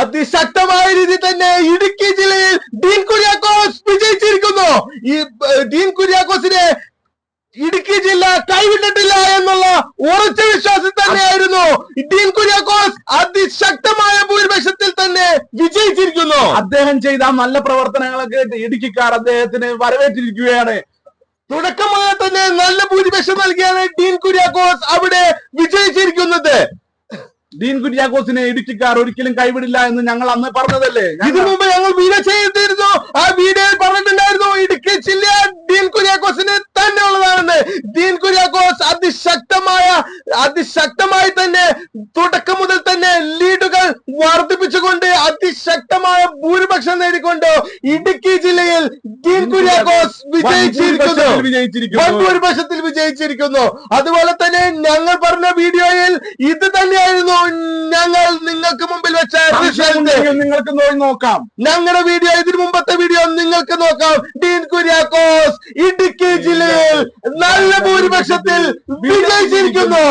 അതിശക്തമായ രീതി തന്നെ ഇടുക്കി ജില്ലയിൽ ഡീൻ കുര്യാക്കോസ് വിജയിച്ചിരിക്കുന്നു. ഈ ഡീൻ കുര്യാക്കോസിനെ ഇടുക്കി ജില്ല കൈവിട്ടിട്ടില്ല എന്നുള്ള ഉറച്ച വിശ്വാസം തന്നെയായിരുന്നു. ഡീൻ കുര്യാക്കോസ് അതിശക്തമായ ഭൂരിപക്ഷത്തിൽ തന്നെ വിജയിച്ചിരിക്കുന്നു. അദ്ദേഹം ചെയ്ത നല്ല പ്രവർത്തനങ്ങളൊക്കെ ഇടുക്കിക്കാർ അദ്ദേഹത്തിന് വരവേറ്റിരിക്കുകയാണ്. തുടക്കം മുതൽ തന്നെ നല്ല ഭൂരിപക്ഷം നൽകിയാണ് ഡീൻ കുര്യാക്കോസ് അവിടെ വിജയിച്ചിരിക്കുന്നത്. ഡീൻ കുര്യാക്കോസിനെ ഇടുക്കിക്കാർ ഒരിക്കലും കൈവിടില്ല എന്ന് ഞങ്ങൾ അന്ന് പറഞ്ഞതല്ലേ? ഇതിനു മുമ്പ് ഞങ്ങൾ വീഡിയോ ചെയ്തിരുന്നു. ആ വീഡിയോയിൽ പറഞ്ഞിട്ടുണ്ടായിരുന്നു ഇടുക്കി ജില്ല ഡീൻ കുര്യാക്കോസിന് തന്നെ ഉള്ളതാണെന്ന്. ഡീൻ കുര്യാക്കോസ് അതിശക്തമായ അതിശക്തമായി തന്നെ തുടക്കം മുതൽ തന്നെ വർദ്ധിപ്പിച്ചുകൊണ്ട് അതിശക്തമായ ഭൂരിപക്ഷം നേടിക്കൊണ്ട് ഇടുക്കി ജില്ലയിൽ ഡീൻ കുര്യാക്കോസ് വിജയിച്ചിരിക്കുന്നു. ഭൂരിപക്ഷത്തിൽ വിജയിച്ചിരിക്കുന്നു. അതുപോലെ തന്നെ ഞങ്ങൾ പറഞ്ഞ വീഡിയോയിൽ ഇത് തന്നെയായിരുന്നു ഞങ്ങൾ നിങ്ങൾക്ക് മുമ്പിൽ വെച്ച നിങ്ങൾക്ക് നോക്കാം. ഞങ്ങളുടെ വീഡിയോ ഇതിന് മുമ്പത്തെ വീഡിയോ നിങ്ങൾക്ക് നോക്കാം. ഡീൻ കുര്യാക്കോസ് ഇടുക്കി ജില്ലയിൽ നല്ല ഭൂരിപക്ഷത്തിൽ വിജയിച്ചിരിക്കുന്നു.